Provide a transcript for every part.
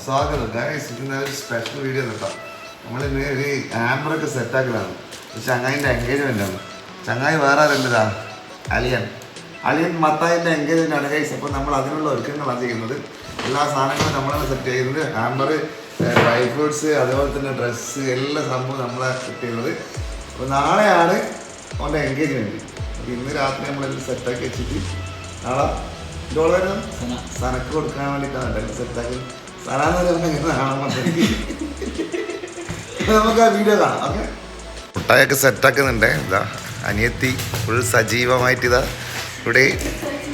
സ്വാഗതം ഗൈസ് ഇതിന് ഒരു സ്പെഷ്യൽ വീഡിയോ കേട്ടോ. നമ്മളിന്ന് ഒരു ആംബറൊക്കെ സെറ്റാക്കലാണ് ചങ്ങായിന്റെ എൻഗേജ്മെന്റ് ആണ്. ചങ്ങായി വേറെ ആരുണ്ടതാ അലിയൻ. അലിയൻ മത്തായിന്റെ എൻഗേജ്മെന്റ് ആണ് ഗൈസ് അപ്പോൾ നമ്മൾ അതിനുള്ള ഒരുക്കങ്ങളാണ് ചെയ്യുന്നത്. എല്ലാ സാധനങ്ങളും നമ്മളാണ് സെറ്റ് ചെയ്യുന്നത്. ആംബർ ഡ്രൈ ഫ്രൂട്ട്സ് അതേപോലെ തന്നെ ഡ്രസ്സ് എല്ലാ സംഭവം നമ്മളാണ് സെറ്റ് ചെയ്യുന്നത്. അപ്പോൾ നാളെയാണ് അവന്റെ എൻഗേജ്മെന്റ് അപ്പോൾ ഇന്ന് രാത്രി നമ്മളെല്ലാം സെറ്റാക്കി വെച്ചിട്ട് നാളെ ഡോളർ സനക്ക് കൊടുക്കാൻ വേണ്ടിയിട്ടാണ് സെറ്റാക്കി നമുക്ക് ആ വീഡിയോ മുട്ടായൊക്കെ സെറ്റാക്കുന്നുണ്ട് ഇതാ അനിയത്തി ഫുൾ സജീവമായിട്ട് ഇതാ ഇവിടെ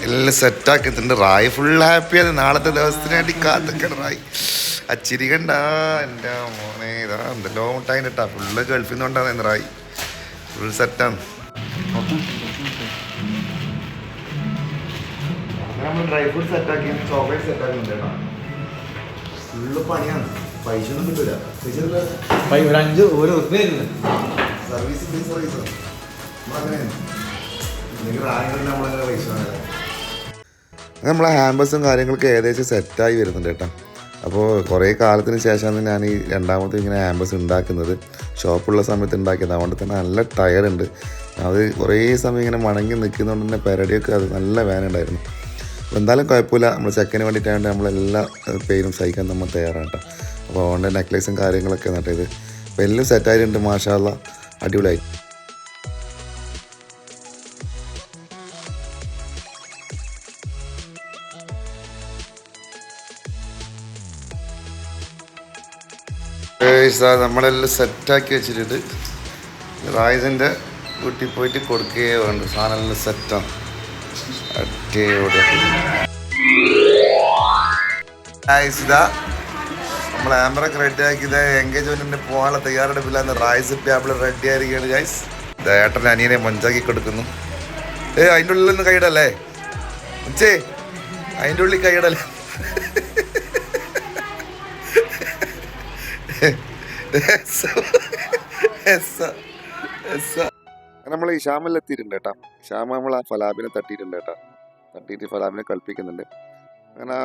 എല്ലാം സെറ്റാക്കുന്നുണ്ട് റായ് ഫുൾ ഹാപ്പിയാണ് നാളത്തെ ദിവസത്തിന് വേണ്ടി കാത്തൊക്കെ റായ്. ആ ചിരി എന്റെ മോനെ. ഇതാ എന്തെല്ലോ മുട്ടായിന്റെ ഇട്ടാ ഫുള്ള് ഗൾഫിൽ നിന്നുകൊണ്ടാണ് റായ്. ഫുൾ സെറ്റാണ് ഡ്രൈ ഫ്രൂട്ട് സെറ്റാക്കി ചോക്ലേറ്റ് സെറ്റാക്കുന്നുണ്ട് കേട്ടോ. ഫുള്ള് പണിയാണ്. പൈസ ഒന്നും കിട്ടൂല. പൈസ കിട്ടില്ല ഒരു അഞ്ച് ഒരു ഉറുപ്പ്യ സർവീസ് ഫ്രീ സർവീസ് നമ്മളങ്ങനെ പൈസ നമ്മളെ ഹാമ്പേഴ്സും കാര്യങ്ങളൊക്കെ ഏകദേശം സെറ്റായി വരുന്നുണ്ട് കേട്ടോ. അപ്പോൾ കുറേ കാലത്തിന് ശേഷമാണ് ഞാൻ ഈ രണ്ടാമത്തെ ഇങ്ങനെ ഹാമ്പേഴ്സ് ഉണ്ടാക്കുന്നത്. ഷോപ്പുള്ള സമയത്ത് ഉണ്ടാക്കിയത്. അതുകൊണ്ട് തന്നെ നല്ല ടയറുണ്ട് അത് കുറേ സമയം ഇങ്ങനെ മണങ്ങി നിൽക്കുന്നതുകൊണ്ട് തന്നെ പെരടിയൊക്കെ അത് നല്ല വേനുണ്ടായിരുന്നു എന്തായാലും കുഴപ്പമില്ല. നമ്മൾ ചെക്കന് നമ്മൾ നമ്മളെല്ലാ പേരും സഹിക്കാൻ നമ്മൾ തയ്യാറാണ് കേട്ടോ അപ്പോൾ ഓൺലൈൻ നെക്ലേസും കാര്യങ്ങളൊക്കെ നട്ടത് അപ്പോൾ എല്ലാം സെറ്റായിട്ടുണ്ട് മാഷാല്ല അടിപൊളിയായി. നമ്മളെല്ലാം സെറ്റാക്കി വെച്ചിട്ടുണ്ട്. റായിസിന്റെ വീട്ടിൽ പോയിട്ട് കൊടുക്കുകയേ വേണ്ട സാധനമെല്ലാം സെറ്റാണ് ഗായ്സ് ഇതാ നമ്മൾ ആമറൊക്കെ റെഡി ആക്കിയത് എൻഗേജ്മെന്റിന് പോകാനുള്ള തയ്യാറെടുപ്പില്ലാന്ന് റായ്സ് ടേബിൾ റെഡി ആയിരിക്കുകയാണ് ഗൈസ് ഏട്ടൻ അനിയനെ മൊഞ്ചാക്കി കൊടുക്കുന്നു. ഏ അതിന്റെ ഉള്ളിൽ നിന്ന് കൈയിടല്ലേ? ഉച്ചേ അതിന്റെ ഉള്ളിൽ കൈയിടല്ലേ? നമ്മൾ ഈ ഷാമിൽ എത്തിയിട്ടുണ്ട് കേട്ടോ. ശ്യാമ നമ്മൾ ആ ഫലാബിനെ തട്ടിയിട്ടുണ്ട് കേട്ടോ. തട്ടിയിട്ട് ഫലാബിനെ കളിപ്പിക്കുന്നുണ്ട്. അങ്ങനെ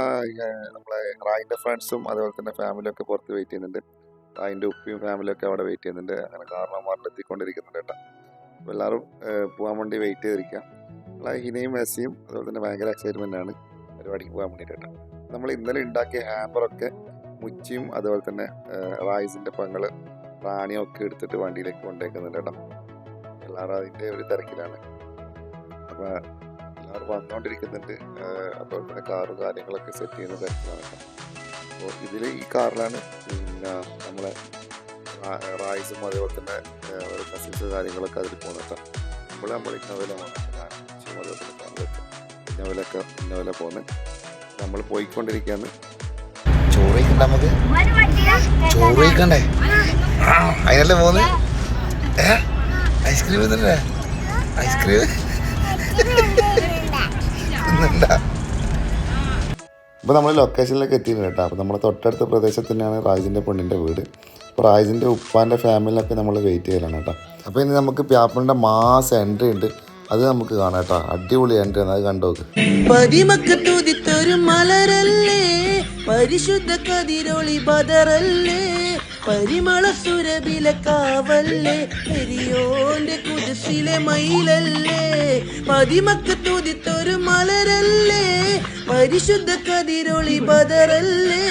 നമ്മളെ റായിന്റെ ഫ്രണ്ട്സും അതുപോലെ തന്നെ ഫാമിലിയൊക്കെ പുറത്ത് വെയിറ്റ് ചെയ്യുന്നുണ്ട്. റായിന്റെ ഉപ്പിയും ഫാമിലിയൊക്കെ അവിടെ വെയിറ്റ് ചെയ്യുന്നുണ്ട്. അങ്ങനെ കാരണവന്മാരിൽ എത്തിക്കൊണ്ടിരിക്കുന്നുണ്ട് കേട്ടോ. അപ്പോൾ എല്ലാവരും പോകാൻ വേണ്ടി വെയിറ്റ് ചെയ്തിരിക്കുക നമ്മളെ ഹിനയും മെസ്സിയും അതുപോലെ തന്നെ ഭയങ്കര എക്സൈറ്റ്മെന്റ് ആണ് പരിപാടിക്ക് പോകാൻ വേണ്ടിയിട്ട് കേട്ടോ. നമ്മൾ ഇന്നലെ ഉണ്ടാക്കിയ ഹാമ്പറൊക്കെ മുച്ചിയും അതുപോലെ തന്നെ റായിസിന്റെ പങ്ങൾ റാണിയൊക്കെ എടുത്തിട്ട് വണ്ടിയിലേക്ക് കൊണ്ടേക്കുന്നുണ്ട് കേട്ടോ. എല്ലാവരും അതിന്റെ ഒരു തിരക്കിലാണ്. അപ്പോൾ എല്ലാവരും വന്നുകൊണ്ടിരിക്കുന്നുണ്ട് ഏഹ് അതുപോലെ തന്നെ കാറും കാര്യങ്ങളൊക്കെ സെറ്റ് ചെയ്യുന്ന തിരക്കിലാണ് അപ്പോൾ ഇതിൽ ഈ കാറിലാണ് പിന്നെ നമ്മളെ റായ്സും അതേപോലെ തന്നെ ഏഹ് ഒരു കസിൻസ് കാര്യങ്ങളൊക്കെ അതിൽ പോകുന്നത് നമ്മൾ നമ്മൾ തന്നെ ഫാമിലിയൊക്കെ ഇന്നോവലൊക്കെ ഇന്നോവല പോകുന്നത് നമ്മൾ പോയിക്കൊണ്ടിരിക്കുകയാണ് ചോറ് കഴിക്കണ്ട നമുക്ക്. ചോറ് കഴിക്കണ്ടേ? അതിനല്ലേ പോകുന്നത് ഏ? ഐസ്ക്രീം തന്നെ ഐസ്ക്രീം? അപ്പോൾ നമ്മൾ ലൊക്കേഷനിലേക്ക് എത്തിയിട്ടുണ്ട് കേട്ടോ. അപ്പോൾ നമ്മുടെ തൊട്ടടുത്ത പ്രദേശത്ത് തന്നെയാണ് റാജിന്റെ പെണ്ണിന്റെ വീട്. അപ്പോൾ റാജിന്റെ ഉപ്പാന്റെ ഫാമിലിനൊക്കെ നമ്മൾ വെയിറ്റ് ചെയ്യലാണ് കേട്ടോ. അപ്പോൾ ഇനി നമുക്ക് പ്യാപ്പിളിന്റെ മാസ് എൻട്രി ഉണ്ട്. അത് നമുക്ക് കാണാം കേട്ടോ. അടിപൊളി എൻട്രി ആണ്. അത് കണ്ടോക്ക് പതിമക്ക് തുതിത്തൊരു മലരല്ലേ? പരിശുദ്ധ കതിരോളി ബദറല്ലേ? പരിമള സുരബില കാവല്ലേ? പെരിയോന്റെ കുതിസിലെ മയിലല്ലേ? പതിമക്ക് തുതിത്തൊരു മലരല്ലേ? പരിശുദ്ധ കതിരൊളി ബദറല്ലേ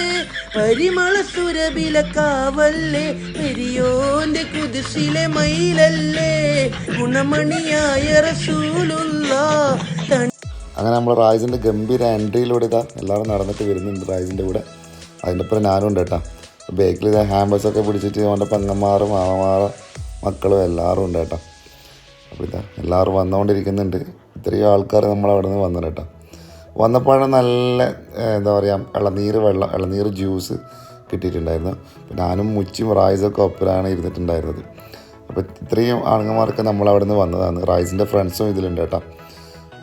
പരിമള സുരബില കാവല്ലേ? പെരിയോന്റെ കുതിസിലെ മയിലല്ലേ? ഗുണമണിയായ റസൂലുള്ള അങ്ങനെ നമ്മൾ റായ്സിന്റെ ഗംഭീര എൻട്രിയിലൂടെ ഇതാ എല്ലാവരും നടന്നിട്ട് വരുന്നുണ്ട് റായ്സിന്റെ കൂടെ. അതിന്റെ അപ്പുറം ഞാനും ഉണ്ട് കേട്ടോ. ബേക്കിൽ ഇതാ ഹാമ്പേഴ്സൊക്കെ പിടിച്ചിട്ട് അവന്റെ പെങ്ങന്മാരും മാമമാറും മക്കളും എല്ലാവരും ഉണ്ട് കേട്ടോ. അപ്പോൾ ഇതാ എല്ലാവരും വന്നുകൊണ്ടിരിക്കുന്നുണ്ട്. ഇത്രയും ആൾക്കാർ നമ്മൾ അവിടെ നിന്ന് വന്നു കേട്ടോ. വന്നപ്പോഴാണ് നല്ല എന്താ പറയുക ഇളനീർ വെള്ളം ഇളനീർ ജ്യൂസ് കിട്ടിയിട്ടുണ്ടായിരുന്നു. ഞാനും മുച്ചും റായ്സൊക്കെ ഒപ്പരാണ് ഇരുന്നിട്ടുണ്ടായിരുന്നത്. അപ്പോൾ ഇത്രയും ആണുങ്ങന്മാർക്ക് നമ്മൾ അവിടെ നിന്ന് വന്നതാണ്. റായ്സിന്റെ ഫ്രണ്ട്സും ഇതിലുണ്ട് കേട്ടോ.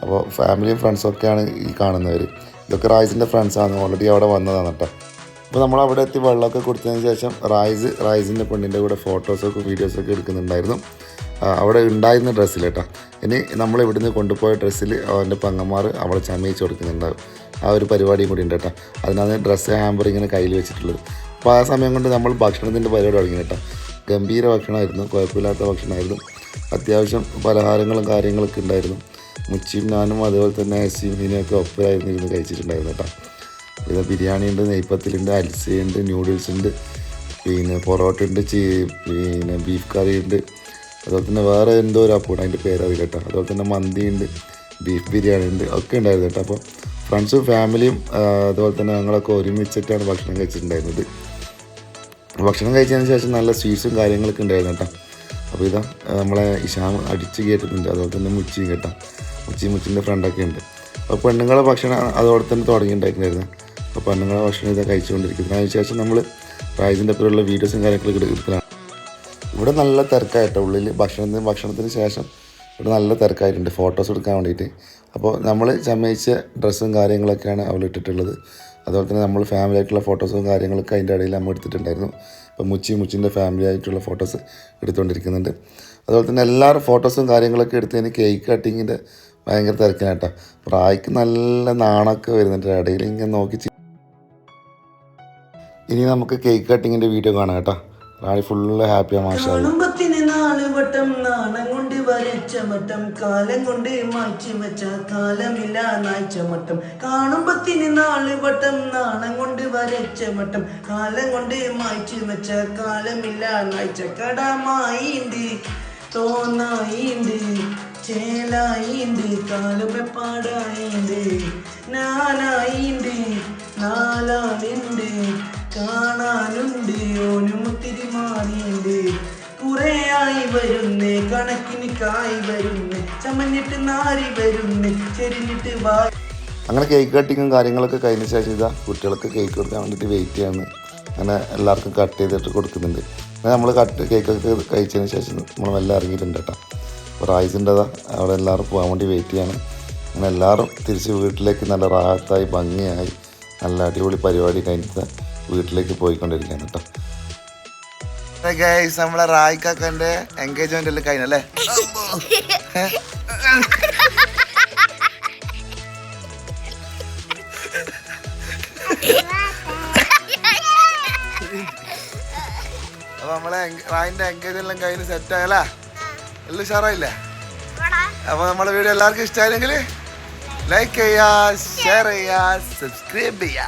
അപ്പോൾ ഫാമിലിയും ഫ്രണ്ട്സും ഒക്കെയാണ് ഈ കാണുന്നവർ ഇതൊക്കെ റായ്സിന്റെ ഫ്രണ്ട്സാണ് ഓൾറെഡി അവിടെ വന്നതാണ് കേട്ടോ. അപ്പോൾ നമ്മൾ അവിടെ എത്തി വെള്ളമൊക്കെ കൊടുത്തതിന് ശേഷം റൈസ് റായ്സിന്റെ പെണ്ണിന്റെ കൂടെ ഫോട്ടോസൊക്കെ വീഡിയോസൊക്കെ എടുക്കുന്നുണ്ടായിരുന്നു. അവിടെ ഉണ്ടായിരുന്ന ഡ്രസ്സിൽ കേട്ടോ. ഇനി നമ്മൾ ഇവിടുന്ന് കൊണ്ടുപോയ ഡ്രസ്സിൽ അവന്റെ പങ്ങന്മാർ അവളെ ചമയിച്ച് കൊടുക്കുന്നുണ്ടാവും ആ ഒരു പരിപാടിയും കൂടി ഉണ്ട് കേട്ടോ. അതിനാണ് ഡ്രസ്സ് ഹാമ്പർ കയ്യിൽ വെച്ചിട്ടുള്ളത്. അപ്പോൾ ആ സമയം കൊണ്ട് നമ്മൾ ഭക്ഷണത്തിന്റെ പരിപാടി തുടങ്ങി കേട്ടോ. ഗംഭീര ഭക്ഷണമായിരുന്നു. കുഴപ്പമില്ലാത്ത ഭക്ഷണമായിരുന്നു. അത്യാവശ്യം പലഹാരങ്ങളും കാര്യങ്ങളൊക്കെ ഉണ്ടായിരുന്നു. മുച്ചിയും ഞാനും അതുപോലെ തന്നെ അസിയും ഇതിനെയൊക്കെ ഒപ്പരായിരുന്നു ഇരുന്ന് കഴിച്ചിട്ടുണ്ടായിരുന്നു കേട്ടോ. ഇത് ബിരിയാണി ഉണ്ട് നെയ്പ്പത്തിലുണ്ട് അൽസയുണ്ട് ന്യൂഡിൽസ് ഉണ്ട് പിന്നെ പൊറോട്ട ഉണ്ട് ചീ പിന്നെ ബീഫ് കറി ഉണ്ട്. അതുപോലെ തന്നെ വേറെ എന്തോ ഒരു അപ്പൂടെ അതിന്റെ പേരറിയില്ല കേട്ടോ. അതുപോലെ തന്നെ മന്തി ഉണ്ട് ബീഫ് ബിരിയാണി ഉണ്ട് ഒക്കെ ഉണ്ടായിരുന്നു കേട്ടോ. അപ്പോൾ ഫ്രണ്ട്സും ഫാമിലിയും അതുപോലെ തന്നെ ഞങ്ങളൊക്കെ ഒരുമിച്ചിട്ടാണ് ഭക്ഷണം കഴിച്ചിട്ടുണ്ടായിരുന്നത്. ഭക്ഷണം കഴിച്ചതിന് ശേഷം നല്ല സ്വീറ്റ്സും കാര്യങ്ങളൊക്കെ ഉണ്ടായിരുന്നു കേട്ടോ. അപ്പോൾ ഇതാ നമ്മളെ ഇഷാം അടിച്ച് കയറ്റുന്നുണ്ട് അതുപോലെ തന്നെ മുച്ചിയും കേട്ടോ. മുച്ചി മുച്ചിന്റെ ഫ്രണ്ടൊക്കെ ഉണ്ട്. അപ്പോൾ പെണ്ണുങ്ങളെ ഭക്ഷണം അതോടെ തന്നെ തുടങ്ങിയിട്ടുണ്ടായിരുന്നു അപ്പോൾ അന്നങ്ങളെ ഭക്ഷണം ഇതൊക്കെ കഴിച്ചുകൊണ്ടിരിക്കുന്നത് അതിന് ശേഷം നമ്മൾ പ്രായത്തിന്റെ പേരുള്ള വീഡിയോസും കാര്യങ്ങളൊക്കെ എടുക്കുന്നതാണ് ഇവിടെ നല്ല തിരക്കായിട്ടോ? ഉള്ളിൽ ഭക്ഷണത്തിന് ഭക്ഷണത്തിന് ശേഷം ഇവിടെ നല്ല തിരക്കായിട്ടുണ്ട്. ഫോട്ടോസ് എടുക്കാൻ വേണ്ടിയിട്ട്. അപ്പോൾ നമ്മൾ ചമ്മയിച്ച ഡ്രസ്സും കാര്യങ്ങളൊക്കെയാണ് അവൾ ഇട്ടിട്ടുള്ളത്. അതുപോലെ തന്നെ നമ്മൾ ഫാമിലി ആയിട്ടുള്ള ഫോട്ടോസും കാര്യങ്ങളൊക്കെ അതിന്റെ ഇടയിൽ നമ്മൾ എടുത്തിട്ടുണ്ടായിരുന്നു. അപ്പോൾ മുച്ചി മുച്ചിന്റെ ഫാമിലി ആയിട്ടുള്ള ഫോട്ടോസ് എടുത്തുകൊണ്ടിരിക്കുന്നുണ്ട്. അതുപോലെ തന്നെ എല്ലാവരും ഫോട്ടോസും കാര്യങ്ങളൊക്കെ എടുത്ത് കഴിഞ്ഞാൽ കേക്ക് കട്ടിങ്ങിന്റെ ഭയങ്കര തിരക്കിനാട്ടോ പ്രായക്ക് നല്ല നാണൊക്കെ വരുന്നുണ്ട്. ഇടയിൽ ഇങ്ങനെ നോക്കി ഇനി നമുക്ക് കേക്ക് കട്ടിങ്ങിന്റെ വീഡിയോ കാണാം കേട്ടോ. റാണി ഫുള്ള് ഹാപ്പി മാഷാ. കാണുമ്പത്തിന് നാല് വട്ടം നാണം മാറ്റി വെച്ച നാണം കൊണ്ട് വരച്ച മട്ടം കാലം കൊണ്ട് മാറ്റി വെച്ച കാലമില്ല നായ്ച്ച. കടമായിണ്ട് തോന്നായിണ്ട് ചേലായിണ്ട് കാലുമെപ്പാടായിണ്ട് നാലാളുണ്ട് കാണാനുണ്ട് ഓനും ഒത്തിരി മാറിയുണ്ട് കുറെ ആയി വരുന്നേ കണക്കിന് കായി വരുന്നേ ചമഞ്ഞിട്ട് നാരി വരുന്നേ ചെരിഞ്ഞിട്ട് വാ. അങ്ങനെ കേക്ക് കട്ടിങ്ങും കാര്യങ്ങളൊക്കെ കഴിഞ്ഞ ശേഷം ഇതാ കുട്ടികൾക്ക് കേക്ക് കൊടുക്കാൻ വേണ്ടിയിട്ട് വെയിറ്റ് ചെയ്യാന്ന് അങ്ങനെ എല്ലാവർക്കും കട്ട് ചെയ്തിട്ട് കൊടുക്കുന്നുണ്ട്. അങ്ങനെ നമ്മൾ കട്ട് കേക്കൊക്കെ കഴിച്ചതിന് ശേഷം നമ്മൾ എല്ലാം ഇറങ്ങിയിട്ടുണ്ട് കേട്ടോ. അപ്പോൾ അവിടെ എല്ലാവരും പോകാൻ വേണ്ടി വെയിറ്റ് ചെയ്യാണ്. അങ്ങനെ എല്ലാവരും തിരിച്ച് വീട്ടിലേക്ക് നല്ല റാഹത്തായി ഭംഗിയായി നല്ല അടിപൊളി പരിപാടി കഴിഞ്ഞിട്ട് വീട്ടിലേക്ക് ഗൈസ് നമ്മളെ റായിക്കാക്കന്റെ എൻഗേജ്മെന്റ് കഴിഞ്ഞല്ലേ? അപ്പൊ നമ്മളെ റായിന്റെ എൻഗേജ്മെന്റ് കഴിഞ്ഞ് സെറ്റ് ആയല്ലേ? എല്ലാം ഉഷാറായില്ലേ? അപ്പൊ നമ്മളെ വീഡിയോ എല്ലാവർക്കും ഇഷ്ടമായില്ലെങ്കിൽ ലൈക്ക് ചെയ്യാ ഷെയർ ചെയ്യാ സബ്സ്ക്രൈബ് ചെയ്യാ